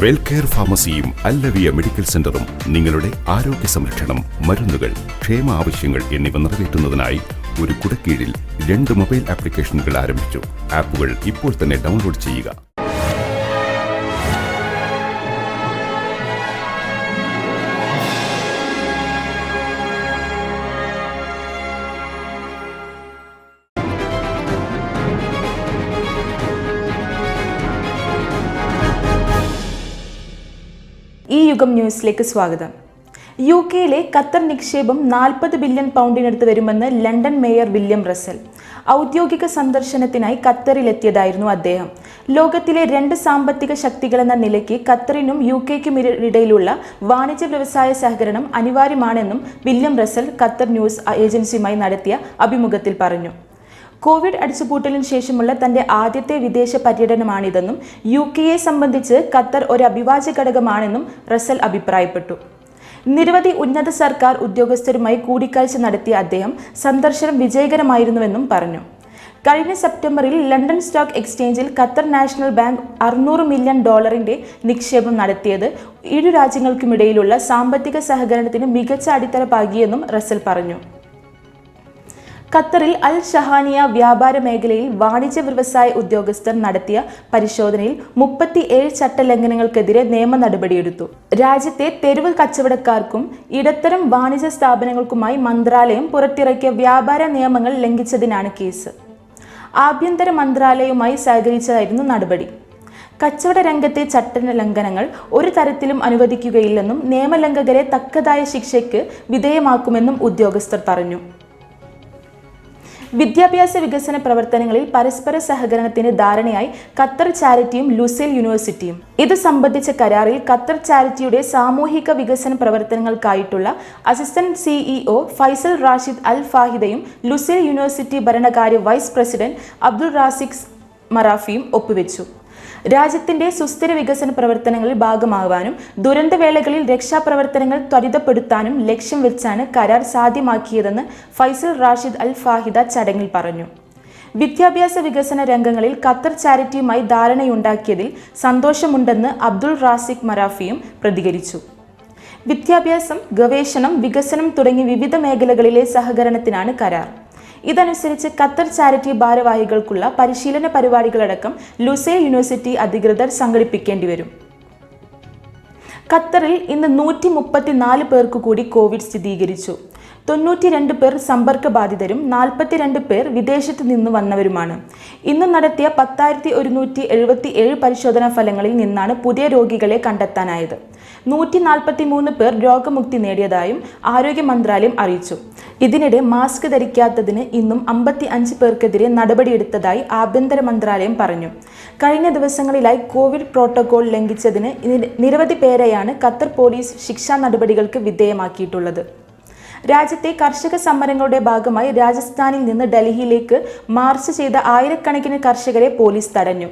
Wellcare ഫാർമസിയും അല്ലവിയ medical സെന്ററും നിങ്ങളുടെ ആരോഗ്യ സംരക്ഷണം മരുന്നുകൾ ക്ഷേമ ആവശ്യങ്ങൾ എന്നിവ നിറവേറ്റുന്നതിനായി ഒരു കുടക്കീഴിൽ രണ്ട് മൊബൈൽ ആപ്ലിക്കേഷനുകൾ ആരംഭിച്ചു. ആപ്പുകൾ ഇപ്പോൾ തന്നെ ഡൗൺലോഡ് ചെയ്യുക. യുഗം ന്യൂസിലേക്ക് സ്വാഗതം. യു കെയിലെ ഖത്തർ നിക്ഷേപം നാൽപ്പത് ബില്യൺ പൗണ്ടിനടുത്ത് വരുമെന്ന് ലണ്ടൻ മേയർ വില്യം റസൽ ഔദ്യോഗിക സന്ദർശനത്തിനായി ഖത്തറിലെത്തിയതായിരുന്നു അദ്ദേഹം. ലോകത്തിലെ രണ്ട് സാമ്പത്തിക ശക്തികളെന്ന നിലയ്ക്ക് ഖത്തറിനും യു കെക്കും ഇടയിലുള്ള വാണിജ്യ വ്യവസായ സഹകരണം അനിവാര്യമാണെന്നും വില്യം റസൽ ഖത്തർ ന്യൂസ് ഏജൻസിയുമായി നടത്തിയ അഭിമുഖത്തിൽ പറഞ്ഞു. കോവിഡ് അടിച്ചുപൂട്ടലിന് ശേഷമുള്ള തന്റെ ആദ്യത്തെ വിദേശ പര്യടനമാണിതെന്നും യു കെയെ സംബന്ധിച്ച് ഖത്തർ ഒരു അഭിവാജ്യ ഘടകമാണെന്നും റസൽ അഭിപ്രായപ്പെട്ടു. നിരവധി ഉന്നത സർക്കാർ ഉദ്യോഗസ്ഥരുമായി കൂടിക്കാഴ്ച നടത്തിയ അദ്ദേഹം സന്ദർശനം വിജയകരമായിരുന്നുവെന്നും പറഞ്ഞു. കഴിഞ്ഞ സെപ്റ്റംബറിൽ ലണ്ടൻ സ്റ്റോക്ക് എക്സ്ചേഞ്ചിൽ ഖത്തർ നാഷണൽ ബാങ്ക് അറുന്നൂറ് മില്യൺ ഡോളറിന്റെ നിക്ഷേപം നടത്തിയത് ഇരു രാജ്യങ്ങൾക്കുമിടയിലുള്ള സാമ്പത്തിക സഹകരണത്തിന് മികച്ച അടിത്തറ പാകിയെന്നും റസൽ പറഞ്ഞു. ഖത്തറിൽ അൽ ഷഹാനിയ വ്യാപാര മേഖലയിൽ വാണിജ്യ വ്യവസായ ഉദ്യോഗസ്ഥർ നടത്തിയ പരിശോധനയിൽ മുപ്പത്തി ഏഴ് ചട്ടലംഘനങ്ങൾക്കെതിരെ നിയമ നടപടിയെടുത്തു. രാജ്യത്തെ തെരുവ് കച്ചവടക്കാർക്കും ഇടത്തരം വാണിജ്യ സ്ഥാപനങ്ങൾക്കുമായി മന്ത്രാലയം പുറത്തിറക്കിയ വ്യാപാര നിയമങ്ങൾ ലംഘിച്ചതിനാണ് കേസ്. ആഭ്യന്തര മന്ത്രാലയവുമായി സഹകരിച്ചതായിരുന്നു നടപടി. കച്ചവട രംഗത്തെ ചട്ടലംഘനങ്ങൾ ഒരു തരത്തിലും അനുവദിക്കുകയില്ലെന്നും നിയമലംഘകരെ തക്കതായ ശിക്ഷയ്ക്ക് വിധേയമാക്കുമെന്നും ഉദ്യോഗസ്ഥർ പറഞ്ഞു. വിദ്യാഭ്യാസ വികസന പ്രവർത്തനങ്ങളിൽ പരസ്പര സഹകരണത്തിന് ധാരണയായി ഖത്തർ ചാരിറ്റിയും ലുസേൽ യൂണിവേഴ്സിറ്റിയും. ഇത് സംബന്ധിച്ച കരാറിൽ ഖത്തർ ചാരിറ്റിയുടെ സാമൂഹിക വികസന പ്രവർത്തനങ്ങൾക്കായിട്ടുള്ള assistant CEO Faisal Rashid Al ഫാഹിദയും Lusail university ഭരണകാര്യ വൈസ് പ്രസിഡന്റ് അബ്ദുൾ റാസിഖ് മറാഫിയും ഒപ്പുവെച്ചു. രാജ്യത്തിന്റെ സുസ്ഥിര വികസന പ്രവർത്തനങ്ങളിൽ ഭാഗമാകാനും ദുരന്തവേളകളിൽ രക്ഷാപ്രവർത്തനങ്ങൾ ത്വരിതപ്പെടുത്താനും ലക്ഷ്യം വെച്ചാണ് കരാർ സാധ്യമാക്കിയതെന്ന് ഫൈസൽ റാഷിദ് അൽ ഫാഹിദ ചടങ്ങിൽ പറഞ്ഞു. വിദ്യാഭ്യാസ വികസന രംഗങ്ങളിൽ ഖത്തർ ചാരിറ്റിയുമായി ധാരണയുണ്ടാക്കിയതിൽ സന്തോഷമുണ്ടെന്ന് അബ്ദുൾ റാസിഖ് മറാഫിയും പ്രതികരിച്ചു. വിദ്യാഭ്യാസം ഗവേഷണം വികസനം തുടങ്ങി വിവിധ മേഖലകളിലെ സഹകരണത്തിനാണ് കരാർ. ഇതനുസരിച്ച് ഖത്തർ ചാരിറ്റി ഭാരവാഹികൾക്കുള്ള പരിശീലന പരിപാടികളടക്കം ലുസേ യൂണിവേഴ്സിറ്റി അധികൃതർ സംഘടിപ്പിക്കേണ്ടി വരും. ഖത്തറിൽ ഇന്ന് നൂറ്റി മുപ്പത്തിനാല് പേർക്ക് കൂടി കോവിഡ് സ്ഥിരീകരിച്ചു. തൊണ്ണൂറ്റി രണ്ട് പേർ സമ്പർക്ക ബാധിതരും നാൽപ്പത്തിരണ്ട് പേർ വിദേശത്ത് നിന്ന് വന്നവരുമാണ്. ഇന്ന് നടത്തിയ പത്തായിരത്തി ഒരുന്നൂറ്റി എഴുപത്തി ഏഴ് പരിശോധനാ ഫലങ്ങളിൽ നിന്നാണ് പുതിയ രോഗികളെ കണ്ടെത്താനായത്. നൂറ്റി നാൽപ്പത്തി മൂന്ന് പേർ രോഗമുക്തി നേടിയതായും ആരോഗ്യ മന്ത്രാലയം അറിയിച്ചു. ഇതിനിടെ മാസ്ക് ധരിക്കാത്തതിന് ഇന്നും അമ്പത്തി അഞ്ച് പേർക്കെതിരെ നടപടിയെടുത്തതായി ആഭ്യന്തര മന്ത്രാലയം പറഞ്ഞു. കഴിഞ്ഞ ദിവസങ്ങളിലായി കോവിഡ് പ്രോട്ടോകോൾ ലംഘിച്ചതിന് നിരവധി പേരെയാണ് ഖത്തർ പോലീസ് ശിക്ഷാ നടപടികൾക്ക് വിധേയമാക്കിയിട്ടുള്ളത്. രാജ്യത്തെ കർഷക സമരങ്ങളുടെ ഭാഗമായി രാജസ്ഥാനിൽ നിന്ന് ഡൽഹിയിലേക്ക് മാർച്ച് ചെയ്ത ആയിരക്കണക്കിന് കർഷകരെ പോലീസ് തടഞ്ഞു.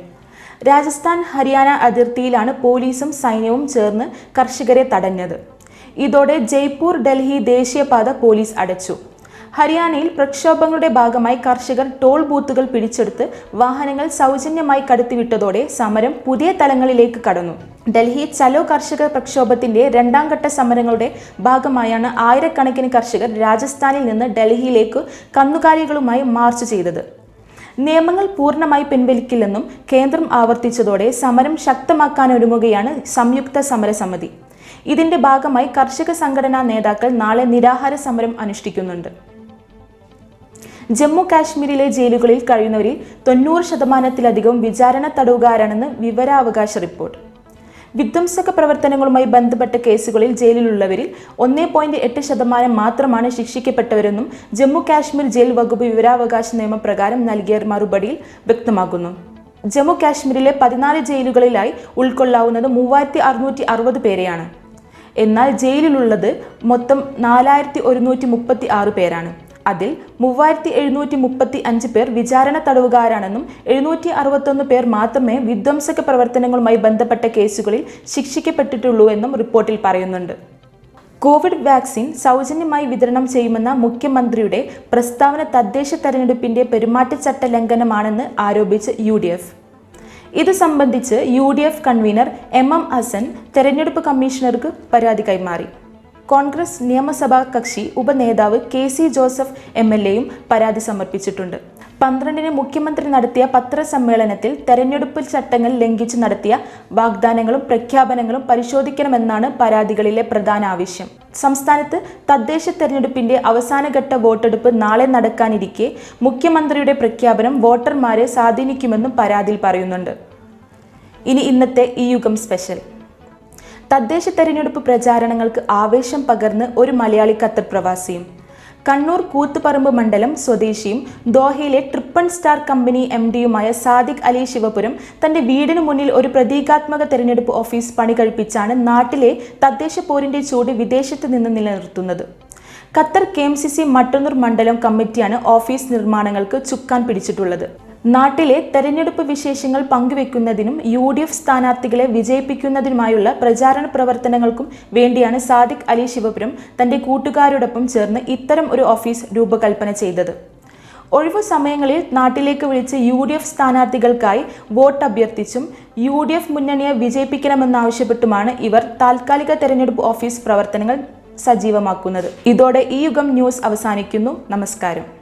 രാജസ്ഥാൻ ഹരിയാന അതിർത്തിയിലാണ് പോലീസും സൈന്യവും ചേർന്ന് കർഷകരെ തടഞ്ഞത്. ഇതോടെ ജയ്പൂർ ഡൽഹി ദേശീയപാത പോലീസ് അടച്ചു. ഹരിയാനയിൽ പ്രക്ഷോഭങ്ങളുടെ ഭാഗമായി കർഷകർ ടോൾ ബൂത്തുകൾ പിടിച്ചെടുത്ത് വാഹനങ്ങൾ സൗജന്യമായി കടത്തിവിട്ടതോടെ സമരം പുതിയ തലങ്ങളിലേക്ക് കടന്നു. ഡൽഹി ചലോ കർഷക പ്രക്ഷോഭത്തിന്റെ രണ്ടാം ഘട്ട സമരങ്ങളുടെ ഭാഗമായാണ് ആയിരക്കണക്കിന് കർഷകർ രാജസ്ഥാനിൽ നിന്ന് ഡൽഹിയിലേക്ക് കന്നുകാലികളുമായി മാർച്ച് ചെയ്തത്. നിയമങ്ങൾ പൂർണമായി പിൻവലിക്കില്ലെന്നും കേന്ദ്രം ആവർത്തിച്ചതോടെ സമരം ശക്തമാക്കാനൊരുങ്ങുകയാണ് സംയുക്ത സമരസമിതി. ഇതിന്റെ ഭാഗമായി കർഷക സംഘടനാ നേതാക്കൾ നാളെ നിരാഹാര സമരം അനുഷ്ഠിക്കുന്നുണ്ട്. ജമ്മു കാശ്മീരിലെ ജയിലുകളിൽ കഴിയുന്നവരിൽ തൊണ്ണൂറ് ശതമാനത്തിലധികം വിചാരണ തടവുകാരാണെന്ന് വിവരാവകാശ റിപ്പോർട്ട്. വിധ്വംസക പ്രവർത്തനങ്ങളുമായി ബന്ധപ്പെട്ട കേസുകളിൽ ജയിലിലുള്ളവരിൽ ഒന്നേ പോയിന്റ് എട്ട് ശതമാനം മാത്രമാണ് ശിക്ഷിക്കപ്പെട്ടവരെന്നും ജമ്മു കാശ്മീർ ജയിൽ വകുപ്പ് വിവരാവകാശ നിയമപ്രകാരം നൽകിയ മറുപടിയിൽ വ്യക്തമാക്കുന്നു. ജമ്മു കാശ്മീരിലെ പതിനാല് ജയിലുകളിലായി ഉൾക്കൊള്ളാവുന്നത് മൂവായിരത്തി അറുന്നൂറ്റി അറുപത് പേരെയാണ്. എന്നാൽ ജയിലിലുള്ളത് മൊത്തം നാലായിരത്തി ഒരുന്നൂറ്റി മുപ്പത്തി ആറ് പേരാണ്. അതിൽ മൂവായിരത്തി എഴുന്നൂറ്റി മുപ്പത്തി അഞ്ച് പേർ വിചാരണ തടവുകാരാണെന്നും എഴുന്നൂറ്റി അറുപത്തൊന്ന് പേർ മാത്രമേ വിധ്വംസക പ്രവർത്തനങ്ങളുമായി ബന്ധപ്പെട്ട കേസുകളിൽ ശിക്ഷിക്കപ്പെട്ടിട്ടുള്ളൂ എന്നും റിപ്പോർട്ടിൽ പറയുന്നുണ്ട്. കോവിഡ് വാക്സിൻ സൗജന്യമായി വിതരണം ചെയ്യുമെന്ന മുഖ്യമന്ത്രിയുടെ പ്രസ്താവന തദ്ദേശ തെരഞ്ഞെടുപ്പിന്റെ പെരുമാറ്റച്ചട്ട ലംഘനമാണെന്ന് ആരോപിച്ച് യു ഡി എഫ്. ഇത് സംബന്ധിച്ച് U D F convener M M Hassan തെരഞ്ഞെടുപ്പ് കമ്മീഷണർക്ക് പരാതി കൈമാറി. കോൺഗ്രസ് നിയമസഭാ കക്ഷി ഉപനേതാവ് K C Joseph M L എയും പരാതി സമർപ്പിച്ചിട്ടുണ്ട്. പന്ത്രണ്ടിന് മുഖ്യമന്ത്രി നടത്തിയ പത്രസമ്മേളനത്തിൽ തെരഞ്ഞെടുപ്പ് ചട്ടങ്ങൾ ലംഘിച്ച് നടത്തിയ വാഗ്ദാനങ്ങളും പ്രഖ്യാപനങ്ങളും പരിശോധിക്കണമെന്നാണ് പരാതികളിലെ പ്രധാന ആവശ്യം. സംസ്ഥാനത്ത് തദ്ദേശ തെരഞ്ഞെടുപ്പിന്റെ അവസാനഘട്ട വോട്ടെടുപ്പ് നാളെ നടക്കാനിരിക്കെ മുഖ്യമന്ത്രിയുടെ പ്രഖ്യാപനം വോട്ടർമാരെ സ്വാധീനിക്കുമെന്നും പരാതിയിൽ പറയുന്നുണ്ട്. ഇനി ഇന്നത്തെ ഈ യുഗം സ്പെഷ്യൽ. തദ്ദേശ തെരഞ്ഞെടുപ്പ് പ്രചാരണങ്ങൾക്ക് ആവേശം പകർന്ന് ഒരു മലയാളി ഖത്തർ പ്രവാസിയും. കണ്ണൂർ കൂത്തുപറമ്പ് മണ്ഡലം സ്വദേശിയും ദോഹയിലെ ട്രിപ്പൺ സ്റ്റാർ കമ്പനി എം ഡിയുമായ സാദിഖ് അലി ശിവപുരം തന്റെ വീടിന് മുന്നിൽ ഒരു പ്രതീകാത്മക തെരഞ്ഞെടുപ്പ് ഓഫീസ് പണി കഴിപ്പിച്ചാണ് നാട്ടിലെ തദ്ദേശ പോരിന്റെ ചൂട് വിദേശത്ത് നിന്ന് നിലനിർത്തുന്നത്. Qatar K M C C Mattannur മണ്ഡലം കമ്മിറ്റിയാണ് ഓഫീസ് നിർമ്മാണങ്ങൾക്ക് ചുക്കാൻ പിടിച്ചിട്ടുള്ളത്. നാട്ടിലെ തെരഞ്ഞെടുപ്പ് വിശേഷങ്ങൾ പങ്കുവെക്കുന്നതിനും യു ഡി എഫ് സ്ഥാനാർത്ഥികളെ വിജയിപ്പിക്കുന്നതിനുമായുള്ള പ്രചാരണ പ്രവർത്തനങ്ങൾക്കും വേണ്ടിയാണ് സാദിഖ് അലി ശിവപുരം തന്റെ കൂട്ടുകാരോടൊപ്പം ചേർന്ന് ഇത്തരം ഒരു ഓഫീസ് രൂപകൽപ്പന ചെയ്തത്. ഒഴിവു സമയങ്ങളിൽ നാട്ടിലേക്ക് വിളിച്ച് യു ഡി എഫ് സ്ഥാനാർത്ഥികൾക്കായി വോട്ട് അഭ്യർത്ഥിച്ചും യു ഡി എഫ് മുന്നണിയെ വിജയിപ്പിക്കണമെന്നാവശ്യപ്പെട്ടുമാണ് ഇവർ താൽക്കാലിക തെരഞ്ഞെടുപ്പ് ഓഫീസ് പ്രവർത്തനങ്ങൾ സജീവമാക്കുന്നത്. ഇതോടെ ഈ യുഗം ന്യൂസ് അവസാനിക്കുന്നു. നമസ്കാരം.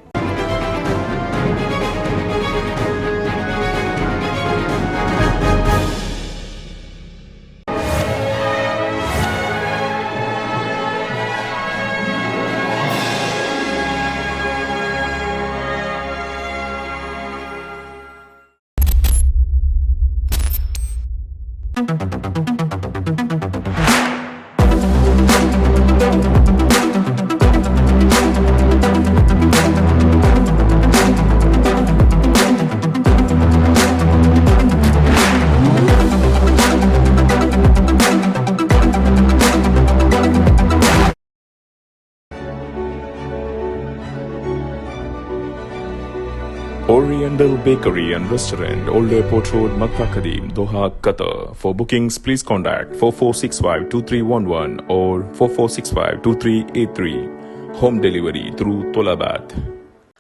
Oriental Bakery and Restaurant, Old Airport Road, Makkah Kadim, Doha, Qatar. For bookings, please contact 4465-2311 or 4465-2383. Home delivery through Tolabat.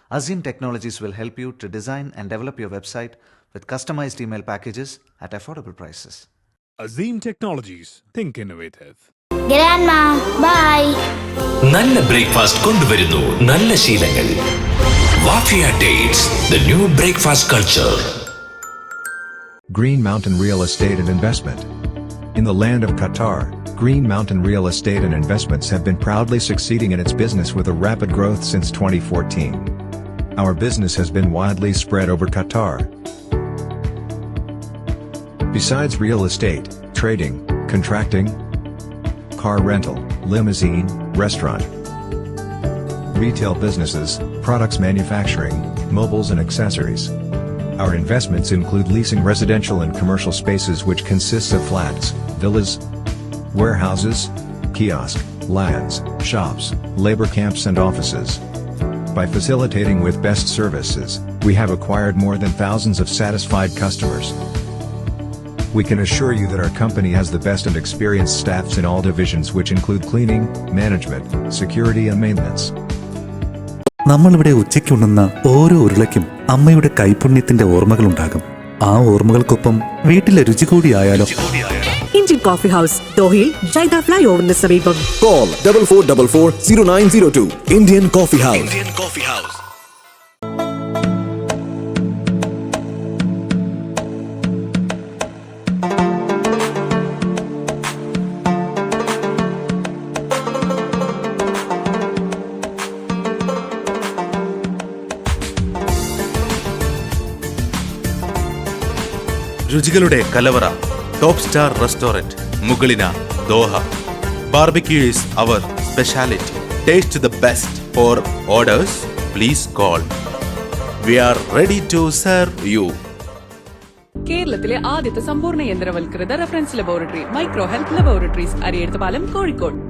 Azim Technologies will help you to design and develop your website with customized email packages at affordable prices. Azim Technologies. Think innovative. Grandma, bye. നല്ല breakfast കൊണ്ടുവരുന്നു നല്ല ശീലങ്ങൾ Wafia dates the new breakfast culture. Green Mountain Real Estate and Investment. In the land of Qatar, Green Mountain Real Estate and Investments have been proudly succeeding in its business with a rapid growth since 2014. Our business has been widely spread over Qatar. Besides real estate, trading, contracting, car rental, limousine, restaurant, retail businesses, products manufacturing, mobiles and accessories. Our investments include leasing residential and commercial spaces which consists of flats, villas, warehouses, kiosk, lands, shops, labor camps and offices. By facilitating with best services, we have acquired more than thousands of satisfied customers. We can assure you that our company has the best and experienced staffs in all divisions which include cleaning, management, security and maintenance. നമ്മളിവിടെ ഉച്ചയ്ക്കുണ്ണുന്ന ഓരോ ഉരുളയ്ക്കും അമ്മയുടെ കൈപുണ്യത്തിന്റെ ഓർമ്മകളുണ്ടാകും. ആ ഓർമ്മകൾക്കൊപ്പം വീട്ടിലെ രുചി കൂടിയായാലോ? Indian coffee house ദോഹയിൽ ജൈദ ഫ്ലൈ ഓവറിന് സമീപം. Call double four double four zero nine zero two Indian coffee house Indian coffee House. രുചികളുടെ കലവറ top star restaurant മുകളിന Doha. Barbecue is our speciality. Taste the best for orders please call we are ready to serve you കേരളത്തിലെ ആദ്യത്തെ സമ്പൂർണ യന്ത്രവൽകൃത reference laboratory micro health laboratories Arayidathupalam Kozhikode.